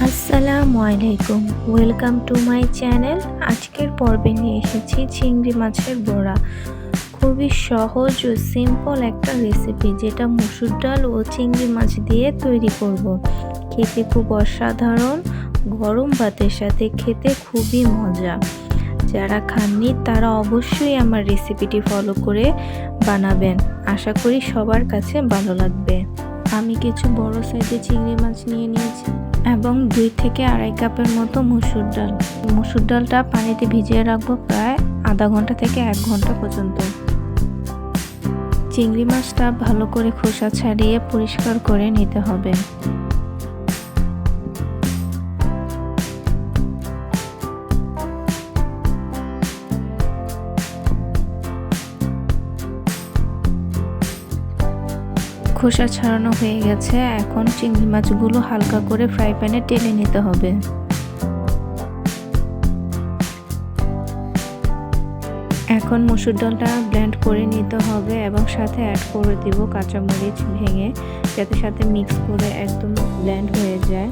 আসসালামু আলাইকুম। Welcome to my channel আজকের পর্বে নিয়ে এসেছি চিংড়ি মাছের বড়া। খুবই সহজ ও সিম্পল একটা রেসিপি যেটা মুসুর ডাল ও চিংড়ি মাছ দিয়ে তৈরি করব। খেতে খুব অসাধারণ, গরম ভাতের সাথে খেতে খুবই মজা। যারা খাননি, তারা অবশ্যই আমার রেসিপিটি ফলো করে বানাবেন। আশা করি সবার কাছে ভালো লাগবে। আমি কিছু বড় সাইজের চিংড়ি মাছ নিয়ে নিয়েছি। এবং দুই থেকে আড়াই কাপের মতো মসুর ডাল। মসুর ডালটা পানিতে ভিজিয়ে রাখব প্রায় আধা ঘণ্টা থেকে এক ঘণ্টা পর্যন্ত। চিংড়ি মাছটা ভালো করে খোসা ছাড়িয়ে পরিষ্কার করে নিতে হবে। খোসা ছাড়ানো হয়ে গেছে। এখন চিংড়ি মাছগুলো হালকা করে ফ্রাই প্যানে টেলে নিতে হবে। এখন মসুর ডালটা ব্লেন্ড করে নিতে হবে এবং সাথে অ্যাড করে দিব কাঁচামরিচ ভেঙে, যাতে সাথে মিক্স করে একদম ব্লেন্ড হয়ে যায়।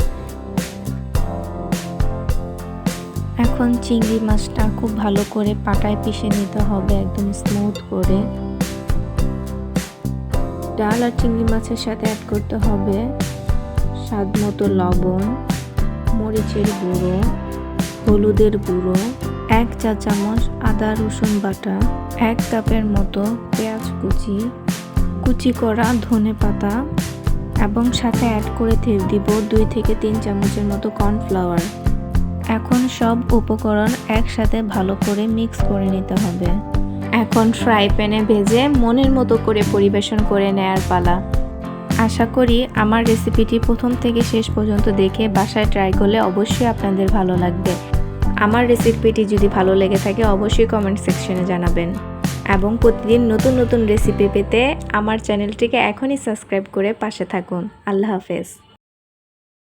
এখন চিংড়ি মাছটা খুব ভালো করে পাটায় পিষে নিতে হবে, একদম স্মুথ করে। ডাল আর চিংড়ি মাছের সাথে অ্যাড করতে হবে স্বাদ মতো লবণ, মরিচের গুঁড়ো, হলুদের গুঁড়ো, এক চা চামচ আদা রসুন বাটা, এক কাপের মতো পেঁয়াজ কুচি কুচি করা ধনে পাতা এবং সাথে অ্যাড করে দিব দুই থেকে তিন চামচের মতো কর্নফ্লাওয়ার এখন সব উপকরণ একসাথে ভালো করে মিক্স করে নিতে হবে। এখন ফ্রাই প্যানে ভেজে মনের মতো করে পরিবেশন করে নেয়ার পালা। আশা করি আমার রেসিপিটি প্রথম থেকে শেষ পর্যন্ত দেখে বাসায় ট্রাই করলে অবশ্যই আপনাদের ভালো লাগবে। আমার রেসিপিটি যদি ভালো লেগে থাকে অবশ্যই কমেন্ট সেকশনে জানাবেন। এবং প্রতিদিন নতুন নতুন রেসিপি পেতে আমার চ্যানেলটিকে এখনই সাবস্ক্রাইব করে পাশে থাকুন। আল্লাহ হাফেজ।